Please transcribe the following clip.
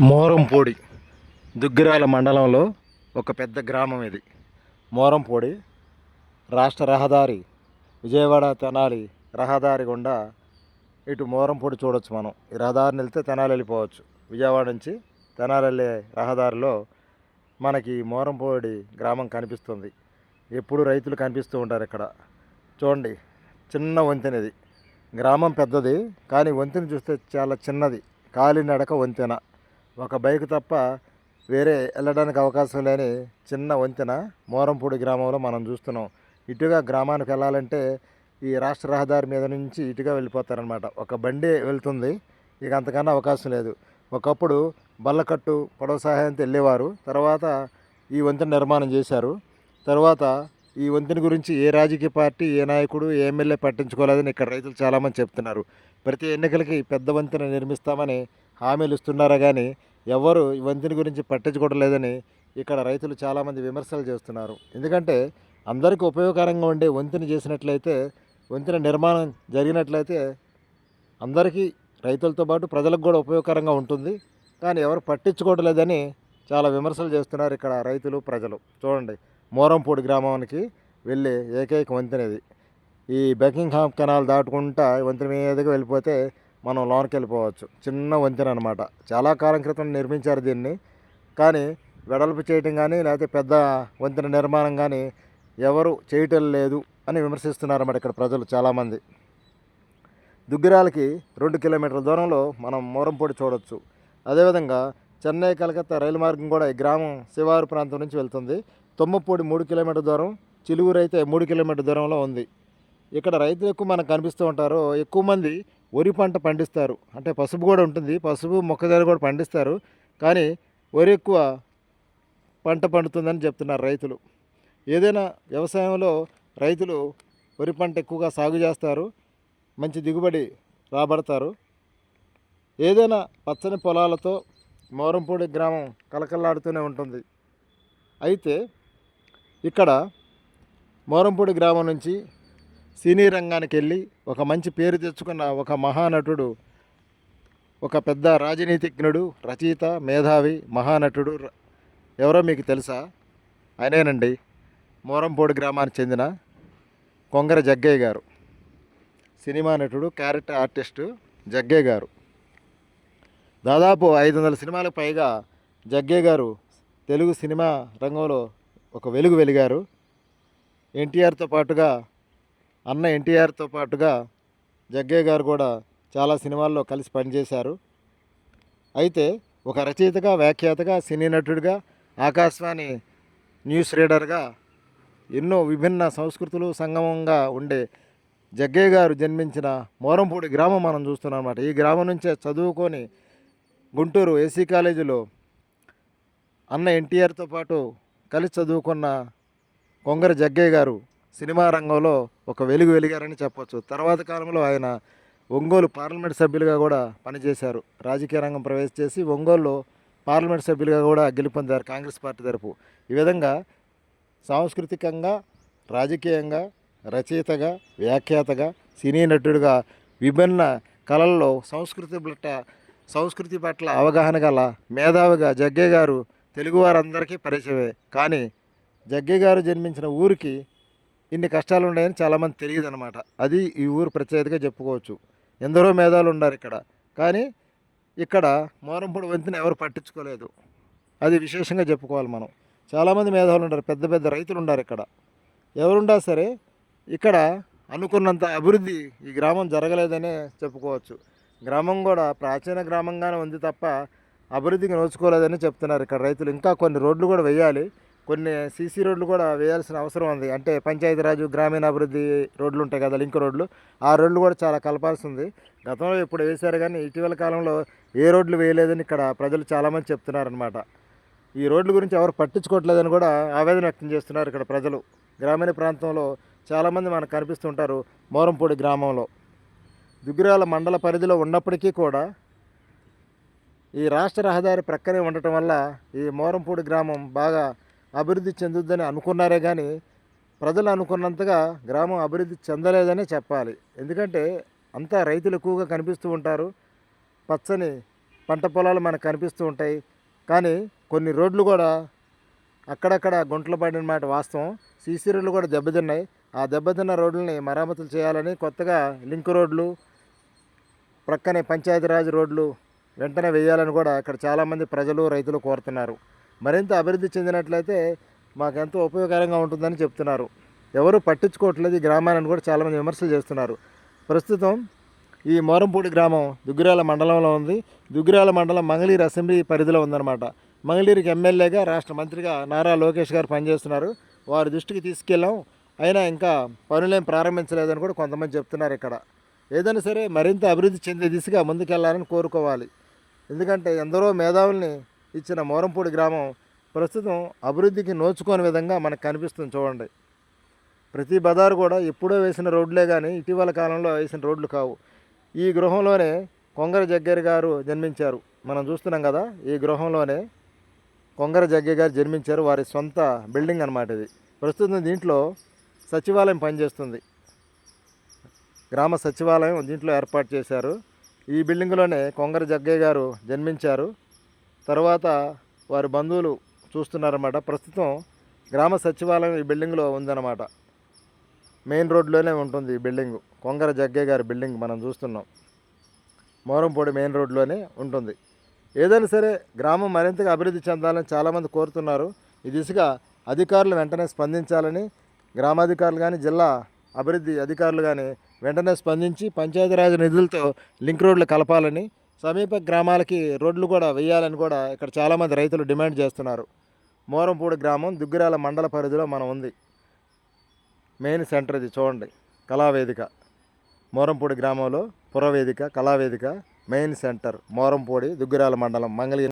మోరంపూడి దుగ్గిరాల మండలంలో ఒక పెద్ద గ్రామం ఇది. మోరంపూడి రాష్ట్ర రహదారి విజయవాడ తెనాలి రహదారి గుండా ఇటు మోరంపూడి చూడొచ్చు మనం. ఈ రహదారిని వెళ్తే తెనాలి వెళ్ళిపోవచ్చు. విజయవాడ నుంచి తెనాలి వెళ్ళే రహదారిలో మనకి మోరంపూడి గ్రామం కనిపిస్తుంది. ఎప్పుడు రైతులు కనిపిస్తూ ఉంటారు ఇక్కడ. చూడండి చిన్న వంతెన ఇది. గ్రామం పెద్దది కానీ వంతెన చూస్తే చాలా చిన్నది. కాలినడక వంతెన. ఒక బైక్ తప్ప వేరే వెళ్ళడానికి అవకాశం లేని చిన్న వంతెన మోరంపూడి గ్రామంలో మనం చూస్తున్నాం. ఇటుగా గ్రామానికి వెళ్ళాలంటే ఈ రాష్ట్ర రహదారి మీద నుంచి ఇటుగా వెళ్ళిపోతారనమాట ఒక బండి వెళ్తుంది ఇక అంతకన్నా అవకాశం లేదు. ఒకప్పుడు బల్లకట్టు పొడవ సహాయంతో వెళ్ళేవారు. తర్వాత ఈ వంతెన నిర్మాణం చేశారు. తర్వాత ఈ వంతెన గురించి ఏ రాజకీయ పార్టీ ఏ నాయకుడు ఏ ఎమ్మెల్యే పట్టించుకోలేదని ఇక్కడ రైతులు చాలామంది చెప్తున్నారు. ప్రతి ఎన్నికలకి పెద్ద వంతెన నిర్మిస్తామని హామీలు ఇస్తున్నారా కానీ ఎవరు ఈ వంతెన గురించి పట్టించుకోవడం లేదని ఇక్కడ రైతులు చాలామంది విమర్శలు చేస్తున్నారు. ఎందుకంటే అందరికీ ఉపయోగకరంగా ఉండే వంతెన చేసినట్లయితే వంతెన నిర్మాణం జరిగినట్లయితే అందరికీ రైతులతో పాటు ప్రజలకు కూడా ఉపయోగకరంగా ఉంటుంది. కానీ ఎవరు పట్టించుకోవడం లేదని చాలా విమర్శలు చేస్తున్నారు ఇక్కడ రైతులు ప్రజలు. చూడండి మోరంపూడి గ్రామానికి వెళ్ళే ఏకైక వంతెన ఇది ఈ బెకింగ్హామ్ కెనాల్ దాటుకుంటా వంతెన మీదకి వెళ్ళిపోతే మనం లోనికి వెళ్ళిపోవచ్చు. చిన్న వంతెన అనమాట చాలా కాలం క్రితం నిర్మించారు దీన్ని. కానీ వెడల్పు చేయటం కానీ లేకపోతే పెద్ద వంతెన నిర్మాణం కానీ ఎవరు చేయటం లేదు అని విమర్శిస్తున్నారన్నమాట ఇక్కడ ప్రజలు చాలామంది. దుగ్గిరాలకి రెండు కిలోమీటర్ల దూరంలో మనం మోరంపూడి చూడొచ్చు. అదేవిధంగా చెన్నై కలకత్తా రైలు మార్గం కూడా ఈ గ్రామం శివారు ప్రాంతం నుంచి వెళ్తుంది. తుమ్మపూడి మూడు కిలోమీటర్ దూరం చిలుగురు అయితే మూడు కిలోమీటర్ దూరంలో ఉంది. ఇక్కడ రైతులు ఎక్కువ మనకు కనిపిస్తూ ఉంటారు. ఎక్కువ మంది వరి పంట పండిస్తారు. అంటే పసుపు కూడా ఉంటుంది. పసుపు మొక్కజొన్న కూడా పండిస్తారు. కానీ వరి ఎక్కువ పంట పండుతుందని చెప్తున్నారు రైతులు. ఏదైనా వ్యవసాయంలో రైతులు వరి పంట ఎక్కువగా సాగు చేస్తారు. మంచి దిగుబడి రాబడతారు. ఏదైనా పచ్చని పొలాలతో మోరంపూడి గ్రామం కలకల్లాడుతూనే ఉంటుంది. అయితే ఇక్కడ మోరంపూడి గ్రామం నుంచి సినీ రంగానికి వెళ్ళి ఒక మంచి పేరు తెచ్చుకున్న ఒక మహానటుడు ఒక పెద్ద రాజనీతిజ్ఞుడు రచయిత మేధావి మహానటుడు ఎవరో మీకు తెలుసా? ఆయనేనండి. మోరంపూడి గ్రామానికి చెందిన కొంగర జగ్గయ్య గారు. సినిమా నటుడు క్యారెక్టర్ ఆర్టిస్టు జగ్గయ్య గారు. దాదాపు ఐదు వందల సినిమాలకు పైగా జగ్గయ్య గారు తెలుగు సినిమా రంగంలో ఒక వెలుగు వెలిగారు. ఎన్టీఆర్తో పాటుగా అన్న ఎన్టీఆర్తో పాటుగా జగ్గయ్య గారు కూడా చాలా సినిమాల్లో కలిసి పనిచేశారు. అయితే ఒక రచయితగా వ్యాఖ్యాతగా సినీ నటుడిగా ఆకాశవాణి న్యూస్ రీడర్గా ఎన్నో విభిన్న సంస్కృతులు సంగమంగా ఉండే జగ్గయ్య గారు జన్మించిన మోరంపూడి గ్రామం మనం చూస్తున్నాం అనమాట ఈ గ్రామం నుంచే చదువుకొని గుంటూరు ఏసీ కాలేజీలో అన్న ఎన్టీఆర్తో పాటు కలిసి చదువుకున్న కొంగర జగ్గయ్య గారు సినిమా రంగంలో ఒక వెలుగు వెలిగారని చెప్పొచ్చు. తర్వాత కాలంలో ఆయన ఒంగోలు పార్లమెంట్ సభ్యులుగా కూడా పనిచేశారు. రాజకీయ రంగం ప్రవేశ చేసి ఒంగోలులో పార్లమెంట్ సభ్యులుగా కూడా గెలుపొందారు కాంగ్రెస్ పార్టీ తరపు. ఈ విధంగా సాంస్కృతికంగా రాజకీయంగా రచయితగా వ్యాఖ్యాతగా సినీ నటుడిగా విభిన్న కళల్లో సంస్కృతి పట్ల సంస్కృతి పట్ల అవగాహన గల మేధావిగా జగ్గే గారు తెలుగువారందరికీ పరిచయమే. కానీ జగ్గే గారు జన్మించిన ఊరికి ఇన్ని కష్టాలు ఉన్నాయని చాలామంది తెలియదు అనమాట అది ఈ ఊరు ప్రత్యేకతగా చెప్పుకోవచ్చు. ఎందరో మేధావులు ఉన్నారు ఇక్కడ. కానీ ఇక్కడ మోరంపూడి వంతెన ఎవరు పట్టించుకోలేదు. అది విశేషంగా చెప్పుకోవాలి మనం. చాలామంది మేధావులు ఉన్నారు పెద్ద పెద్ద రైతులు ఉన్నారు ఇక్కడ. ఎవరుండా సరే ఇక్కడ అనుకున్నంత అభివృద్ధి ఈ గ్రామం జరగలేదనే చెప్పుకోవచ్చు. గ్రామం కూడా ప్రాచీన గ్రామంగానే ఉంది తప్ప అభివృద్ధికి నోచుకోలేదని చెప్తున్నారు ఇక్కడ రైతులు. ఇంకా కొన్ని రోడ్లు కూడా వేయాలి. కొన్ని సీసీ రోడ్లు కూడా వేయాల్సిన అవసరం ఉంది. అంటే పంచాయతీరాజు గ్రామీణాభివృద్ధి రోడ్లు ఉంటాయి కదా లింక్ రోడ్లు. ఆ రోడ్లు కూడా చాలా కలపాల్సి ఉంది గతంలో ఇప్పుడు వేశారు కానీ ఇటీవల కాలంలో ఏ రోడ్లు వేయలేదని ఇక్కడ ప్రజలు చాలామంది చెప్తున్నారనమాట ఈ రోడ్ల గురించి ఎవరు పట్టించుకోవట్లేదని కూడా ఆవేదన వ్యక్తం చేస్తున్నారు ఇక్కడ ప్రజలు. గ్రామీణ ప్రాంతంలో చాలామంది మనకు కనిపిస్తుంటారు మోరంపూడి గ్రామంలో. దుగ్గిరాల మండల పరిధిలో ఉన్నప్పటికీ కూడా ఈ రాష్ట్ర రహదారి ప్రక్కనే ఉండటం వల్ల ఈ మోరంపూడి గ్రామం బాగా అభివృద్ధి చెందుద్దని అనుకున్నారే కానీ ప్రజలు అనుకున్నంతగా గ్రామం అభివృద్ధి చెందలేదనే చెప్పాలి. ఎందుకంటే అంతా రైతులు ఎక్కువగా కనిపిస్తూ ఉంటారు. పచ్చని పంట పొలాలు మనకు కనిపిస్తూ ఉంటాయి. కానీ కొన్ని రోడ్లు కూడా అక్కడక్కడ గుంటలు పడిన మాట వాస్తవం. సీసీ రోడ్లు కూడా దెబ్బతిన్నాయి. ఆ దెబ్బతిన్న రోడ్లని మరమ్మతులు చేయాలని కొత్తగా లింక్ రోడ్లు ప్రక్కనే పంచాయతీరాజ్ రోడ్లు వెంటనే వేయాలని కూడా ఇక్కడ చాలామంది ప్రజలు రైతులు కోరుతున్నారు. మరింత అభివృద్ధి చెందినట్లయితే మాకెంతో ఉపయోగకరంగా ఉంటుందని చెప్తున్నారు. ఎవరు పట్టించుకోవట్లేదు ఈ గ్రామాన్ని కూడా చాలామంది విమర్శలు చేస్తున్నారు. ప్రస్తుతం ఈ మోరంపూడి గ్రామం దుగ్గిరాల మండలంలో ఉంది. దుగ్గిరాల మండలం మంగళీరు అసెంబ్లీ పరిధిలో ఉందన్నమాట. మంగళీరుకి ఎమ్మెల్యేగా రాష్ట్ర మంత్రిగా నారా లోకేష్ గారు పనిచేస్తున్నారు. వారి దృష్టికి తీసుకెళ్ళాం. అయినా ఇంకా పనులేం ప్రారంభించలేదని కూడా కొంతమంది చెప్తున్నారు ఇక్కడ. ఏదైనా సరే మరింత అభివృద్ధి చెందే దిశగా ముందుకెళ్ళాలని కోరుకోవాలి. ఎందుకంటే ఎందరో మేధావుల్ని ఇచ్చిన మోరంపూడి గ్రామం ప్రస్తుతం అభివృద్ధికి నోచుకోని విధంగా మనకు కనిపిస్తుంది చూడండి. ప్రతి బజారు కూడా ఎప్పుడో వేసిన రోడ్లే కానీ ఇటీవల కాలంలో వేసిన రోడ్లు కావు. ఈ గృహంలోనే కొంగర జగ్గయ్య గారు జన్మించారు. మనం చూస్తున్నాం కదా ఈ గృహంలోనే కొంగర జగ్గయ్య గారు జన్మించారు. వారి సొంత బిల్డింగ్ అనమాట ఇది. ప్రస్తుతం దీంట్లో సచివాలయం పనిచేస్తుంది. గ్రామ సచివాలయం దీంట్లో ఏర్పాటు చేశారు. ఈ బిల్డింగ్లోనే కొంగర జగ్గయ్య గారు జన్మించారు. తర్వాత వారి బంధువులు చూస్తున్నారన్నమాట. ప్రస్తుతం గ్రామ సచివాలయం ఈ బిల్డింగ్లో ఉందన్నమాట. మెయిన్ రోడ్లోనే ఉంటుంది ఈ బిల్డింగ్. కొంగర జగ్గయ్య గారి బిల్డింగ్ మనం చూస్తున్నాం. మోరంపూడి మెయిన్ రోడ్లోనే ఉంటుంది. ఏదైనా సరే గ్రామం మరింతగా అభివృద్ధి చెందాలని చాలామంది కోరుతున్నారు. ఈ దిశగా అధికారులు వెంటనే స్పందించాలని గ్రామాధికారులు కానీ జిల్లా అభివృద్ధి అధికారులు కానీ వెంటనే స్పందించి పంచాయతీరాజ్ నిధులతో లింక్ రోడ్లు కలపాలని సమీప గ్రామాలకి రోడ్లు కూడా వేయాలని కూడా ఇక్కడ చాలామంది రైతులు డిమాండ్ చేస్తున్నారు. మోరంపూడి గ్రామం దుగ్గిరాల మండల పరిధిలో మనం ఉంది. మెయిన్ సెంటర్ ఇది చూడండి. కళావేదిక. మోరంపూడి గ్రామంలో పురవేదిక కళావేదిక మెయిన్ సెంటర్ మోరంపూడి దుగ్గిరాల మండలం మంగళగిరి